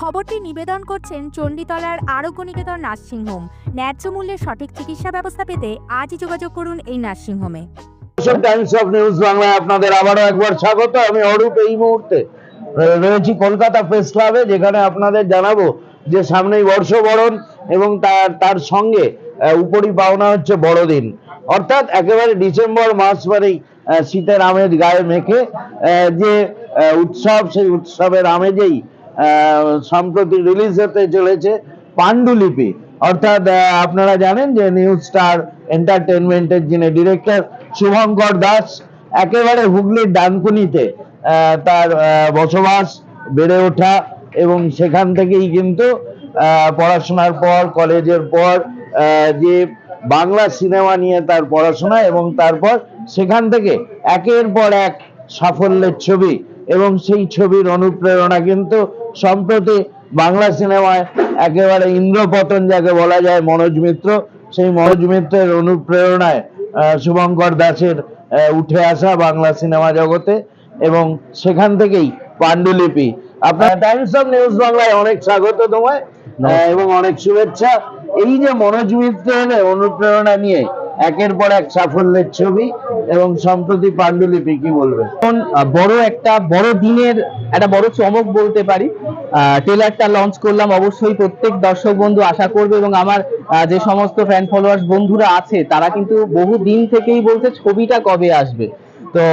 খবরটি নিবেদন করছেন চণ্ডীতলার আরোগ্য নিকেতন নার্সিংহোম। ন্যায্য মূল্যে সঠিক চিকিৎসা ব্যবস্থা পেতে আজই যোগাযোগ করুন এই নার্সিংহোমে। টাইমস অফ নিউজ বাংলায় আপনাদের আবারও একবার স্বাগত। আমি অরূপ এই মুহূর্তে রয়েছি কলকাতা প্রেস ক্লাবে যেখানে আপনাদের জানাব যে সামনেই বর্ষবরণ এবং তার তার সঙ্গে উপরি পাওনা হচ্ছে বড়দিন। অর্থাৎ একেবারে ডিসেম্বর মাস আহ, শীতের আমেজ গায়ে মেখে যে উৎসব সেই উৎসবের আমেজেই সম্প্রতি রিলিজ হতে চলেছে পাণ্ডুলিপি অর্থাৎ আপনারা জানেন যে নিউ স্টার এন্টারটেনমেন্টের যিনি ডিরেক্টর শুভঙ্কর দাস, একেবারে হুগলির ডানকুনিতে তার বসবাস, বেড়ে ওঠা এবং সেখান থেকেই কিন্তু পড়াশোনার পর, কলেজের পর যে বাংলা সিনেমা নিয়ে তার পড়াশোনা এবং তারপর সেখান থেকে একের পর এক সাফল্যের ছবি এবং সেই ছবির অনুপ্রেরণা কিন্তু সম্প্রতি বাংলা সিনেমায় একেবারে ইন্দ্রপতন যাকে বলা যায় মনোজ মিত্র। সেই মনোজ মিত্রের অনুপ্রেরণায় শুভঙ্কর দাসের উঠে আসা বাংলা সিনেমা জগতে এবং সেখান থেকেই পাণ্ডুলিপি। আপনার টাইমস অফ নিউজ বাংলায় অনেক স্বাগত তোমায় এবং অনেক শুভেচ্ছা। এই যে মনোজ মিত্রের অনুপ্রেরণা নিয়ে একের পর এক সাফল্যের ছবি এবং সম্প্রতি পাণ্ডুলিপি, কি বলবে? বড় একটা, বড় দিনের একটা বড় চমক বলতে পারি। ট্রেলারটা লঞ্চ করলাম অবশ্যই প্রত্যেক দর্শক বন্ধু আশা করবে এবং আমার যে সমস্ত ফ্যান ফলোয়ার্স বন্ধুরা আছে, তারা কিন্তু বহু দিন থেকেই বলছে ছবিটা কবে আসবে। তো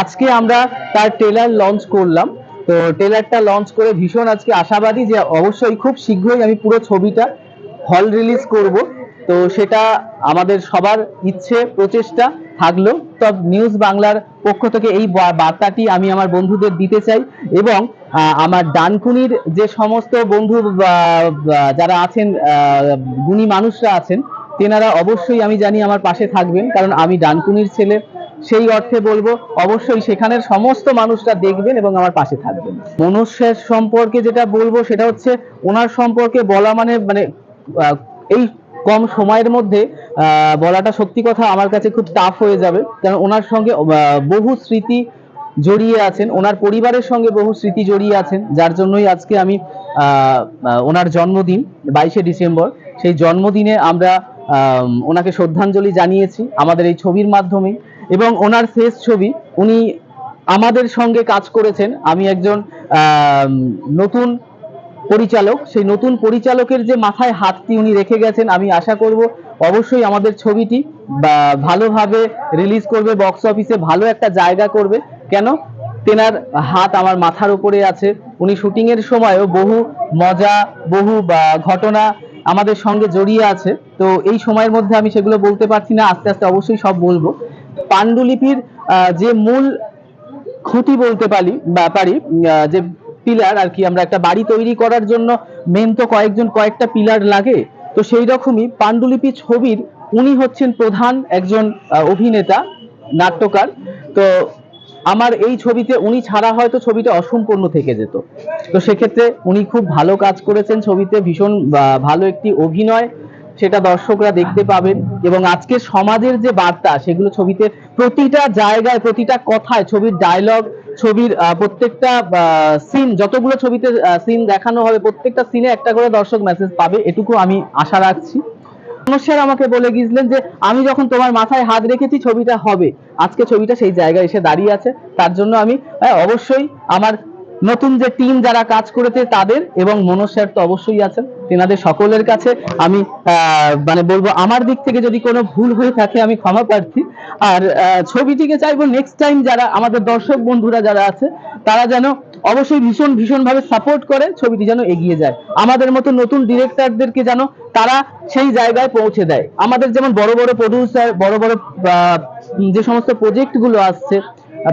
আজকে আমরা তার ট্রেলার লঞ্চ করলাম। তো ট্রেলারটা লঞ্চ করে ভীষণ আজকে আশাবাদী যে অবশ্যই খুব শীঘ্রই আমি পুরো ছবিটা হল রিলিজ করব। তো সেটা আমাদের সবার ইচ্ছে, প্রচেষ্টা থাকল। তব নিউজ বাংলার পক্ষ থেকে এই বার্তাটি আমি আমার বন্ধুদের দিতে চাই এবং আমার ডানকুনির যে সমস্ত বন্ধু যারা আছেন গুণী মানুষরা আছেন, তেনারা অবশ্যই আমি জানি আমার পাশে থাকবেন, কারণ আমি ডানকুনির ছেলে। সেই অর্থে বলব, অবশ্যই সেখানের সমস্ত মানুষরা দেখবেন এবং আমার পাশে থাকবেন। মনুষ্যের সম্পর্কে যেটা বলব, সেটা হচ্ছে ওনার সম্পর্কে বলা মানে মানে এই কম সময়ের মধ্যে বলাটা সত্যি কথা আমার কাছে খুব টাফ হয়ে যাবে। কারণ ওনার সঙ্গে বহু স্মৃতি জড়িয়ে আছেন। ওনার পরিবারের সঙ্গে বহু স্মৃতি জড়িয়ে আছেন, যার জন্যই আজকে আমি ওনার জন্মদিন, বাইশে ডিসেম্বর। সেই জন্মদিনে আমরা ওনাকে শ্রদ্ধাঞ্জলি জানিয়েছি আমাদের এই ছবির মাধ্যমে। এবং ওনার শেষ ছবি, উনি আমাদের সঙ্গে কাজ করেছেন। আমি একজন নতুন পরিচালক, সেই নতুন পরিচালকের যে মাথায় হাতটি উনি রেখে গেছেন, আমি আশা করব অবশ্যই আমাদের ছবিটি ভালোভাবে রিলিজ করবে বক্স অফিসে ভালো একটা জায়গা করবে। কেন? তেনার হাত আমার মাথার উপরে আছে। উনি শুটিং এর সময়ও বহু মজা, বহু ঘটনা আমাদের সঙ্গে জড়িয়ে আছে। তো এই সময়ের মধ্যে আমি সেগুলো বলতে পারছি না, আস্তে আস্তে অবশ্যই সব বলব। পাণ্ডুলিপির যে মূল খুঁটি বলতে পারি বা পারি যে পিলার আর কি, আমরা একটা বাড়ি তৈরি করার জন্য মেন তো কয়েকজন, কয়েকটা পিলার লাগে। তো সেই রকমই পাণ্ডুলিপি ছবির উনি হচ্ছেন প্রধান একজন অভিনেতা, নাট্যকার। তো আমার এই ছবিতে উনি ছাড়া হয়তো ছবিটা অসম্পূর্ণ থেকে যেত। তো সেক্ষেত্রে উনি খুব ভালো কাজ করেছেন ছবিতে, ভীষণ ভালো একটি অভিনয়। সেটা দর্শকরা দেখতে পাবেন। এবং আজকে সমাজের যে বার্তা, সেগুলো ছবিতে প্রতিটা জায়গায়, প্রতিটা কথায় ছবির ডায়লগ ছবির প্রত্যেকটা সিন যতগুলো ছবিতে সিন দেখানো হবে, প্রত্যেকটা সিনে একটা করে দর্শক মেসেজ পাবে, এটুকু আমি আশা রাখছি। সমস্যার আমাকে বলে গিয়েছিলেন যে, আমি যখন তোমার মাথায় হাত রেখেছি, ছবিটা হবে। আজকে ছবিটা সেই জায়গায় এসে দাঁড়িয়ে আছে। তার জন্য আমি অবশ্যই আমার নতুন যে টিম যারা কাজ করেছে তাদের এবং মনোজ স্যার তো অবশ্যই আছেন, তেনাদের সকলের কাছে আমি মানে বলব আমার দিক থেকে যদি কোনো ভুল হয়ে থাকে আমি ক্ষমা প্রার্থী। আর ছবিটিকে চাইব নেক্সট টাইম যারা আমাদের দর্শক বন্ধুরা যারা আছে, তারা যেন অবশ্যই ভীষণ ভীষণভাবে সাপোর্ট করে ছবিটি যেন এগিয়ে যায়। আমাদের মতো নতুন ডিরেক্টরদেরকে যেন তারা সেই জায়গায় পৌঁছে দেয়। আমাদের যেমন বড় বড় প্রডিউসার বড় বড় যে সমস্ত প্রজেক্টগুলো আসছে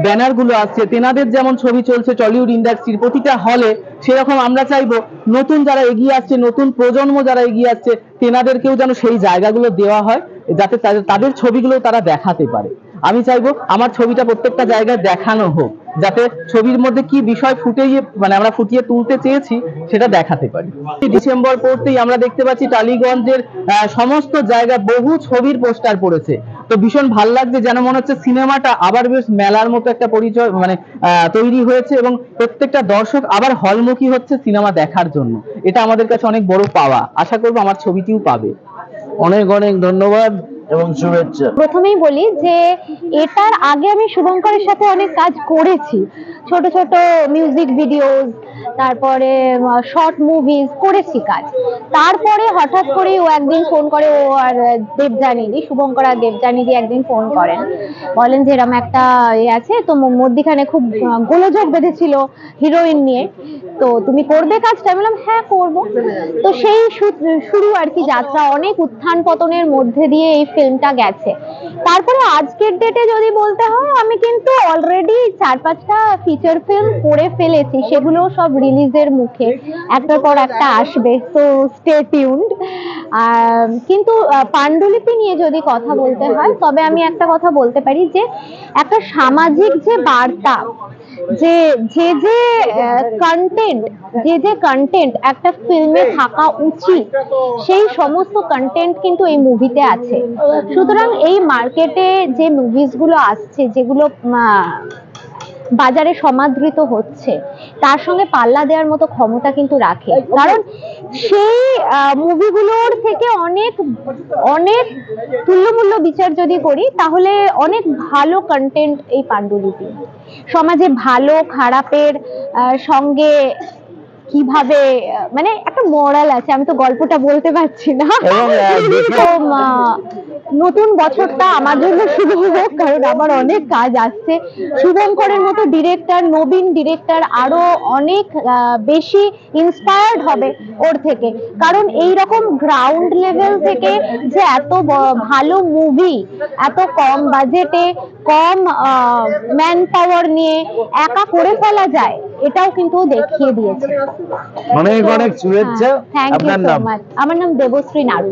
ব্যানারগুলো আসছে। তেনাদের যেমন ছবি চলছে টলিউড ইন্ডাস্ট্রির প্রতিটা হলে সেরকম আমরা চাইব নতুন যারা এগিয়ে আসছে, নতুন প্রজন্ম যারা এগিয়ে আসছে, তেনাদেরকেও যেন সেই জায়গাগুলো দেওয়া হয়, যাতে তাদের তাদের ছবিগুলো তারা দেখাতে পারে। আমি চাইব আমার ছবিটা প্রত্যেকটা জায়গায় দেখানো হোক। যাতে ছবির মধ্যে কি বিষয় ফুটিয়ে মানে আমরা ফুটিয়ে তুলতে চেয়েছি, সেটা দেখাতে পারি। ডিসেম্বর পড়তেই আমরা দেখতে পাচ্ছি টালিগঞ্জের সমস্ত জায়গায় বহু ছবির পোস্টার পড়েছে। তো ভীষণ ভালো লাগছে, যেন মনে হচ্ছে সিনেমাটা আবার বেশ মেলার মতো একটা পরিচয় মানে তৈরি হয়েছে এবং প্রত্যেকটা দর্শক আবার হলমুখী হচ্ছে সিনেমা দেখার জন্য। এটা আমাদের কাছে অনেক বড় পাওয়া। আশা করব আমার ছবিটিও পাবে। অনেক অনেক ধন্যবাদ। এবং শুভেচ্ছা। প্রথমেই বলি যে এটার আগে আমি শুভঙ্করের সাথে অনেক কাজ করেছি। ছোট ছোট মিউজিক ভিডিওস তারপরে শর্ট মুভিজ করেছি কাজ। তারপরে হঠাৎ করে ও একদিন ফোন করে, ও আর দেবজানিদি শুভঙ্কর আর দেবজানিদি একদিন ফোন করেন। বলেন যে এরকম একটা এ আছে, তো মধ্যিখানে খুব গোলযোগ বেঁধেছিল হিরোইন নিয়ে। তো তুমি করবে কাজটা? বললাম হ্যাঁ করব। তো সেই শুরু আর কি যাত্রা, অনেক উত্থান পতনের মধ্যে দিয়ে এই ফিল্মটা গেছে। তারপরে আজকের ডেটে যদি বলতে হয়, আমি কিন্তু অলরেডি চার পাঁচটা ফিচার ফিল্ম করে ফেলেছি সেগুলো সব রিলিজের মুখে। একটার পর একটা আসবে তো স্টে টিউনড কিন্তু পাণ্ডুলিপি নিয়ে যদি কথা বলতে হয়, তবে আমি একটা কথা বলতে পারি যে, একটা সামাজিক যে বার্তা, যে যে যে কন্টেন্ট যে যে কন্টেন্ট একটা ফিল্মে থাকা উচিত, সেই সমস্ত কন্টেন্ট কিন্তু এই মুভিতে আছে। সুতরাং এই মার্কেটে যে মুভিসগুলো আসছে, যেগুলো বাজারে সমাদৃত হচ্ছে। তার সঙ্গে পাল্লা দেওয়ার মতো ক্ষমতা কিন্তু রাখে। কারণ সেই মুভিগুলোর থেকে অনেক অনেক তুল্যমূল্য বিচার যদি করি তাহলে অনেক ভালো কন্টেন্ট এই পাণ্ডুলিপি। সমাজে ভালো খারাপের সঙ্গে কীভাবে মানে একটা মরাল আছে আমি তো গল্পটা বলতে পারছি না। নতুন বছরটা আমার জন্য শুভ হোক কারণ আমার অনেক কাজ আসছে। শুভঙ্করের মতো ডিরেক্টর নবীন ডিরেক্টর আরও অনেক বেশি ইন্সপায়ার্ড হবে ওর থেকে। কারণ এই রকম গ্রাউন্ড লেভেল থেকে যে এত ভালো মুভি এত কম বাজেটে কম ম্যান পাওয়ার নিয়ে একা করে ফেলা যায় এটাও কিন্তু দেখিয়ে দিয়েছে। অনেক অনেক শুভেচ্ছা। থ্যাংক ইউ আপনার সো নাম? মাচ আমার নাম দেবশ্রী নাড়ু।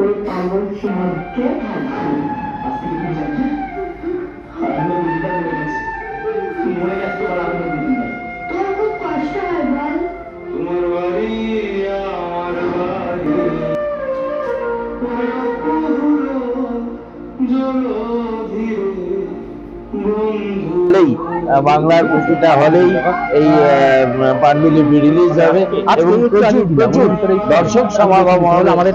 ওই পাগল সিংহকে ভাবছি আজকে বাংলার প্রতিটা হলেই এই পাণ্ডুলিপি রিলিজ হবে এবং প্রচুর প্রচুর দর্শক সমাগম হবে আমাদের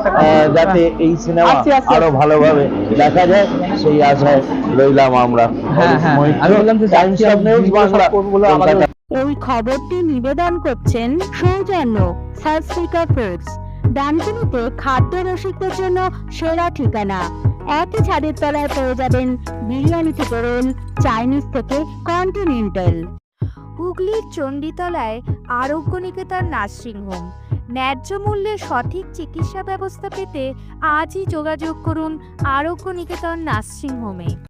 যাতে এই সিনেমা আরও ভালোভাবে দেখা যায় সেই আশায় রইলাম আমরা। হ্যাঁ, হ্যাঁ। আমি বললাম যে টাইমস যাচ্ছি, অফ নিউজ ভিডিও বাংলা সব করব বলে আমাদের- কলকাতা। এই খবরটি নিবেদন করছেন সৌজন্য সালস্পিকা ফুডস ডানকুনিতে খাদ্য রসিকদের জন্য সেরা ঠিকানা। একই ছাদের তলায় পেয়ে যাবেন বিরিয়ানি থেকে রোল চাইনিজ থেকে কন্টিনেন্টাল হুগলির চণ্ডীতলায় আরোগ্য নিকেতন নার্সিংহোম ন্যায্য মূল্যে সঠিক চিকিৎসা ব্যবস্থা পেতে আজই যোগাযোগ করুন আরোগ্য নিকেতন নার্সিংহোমে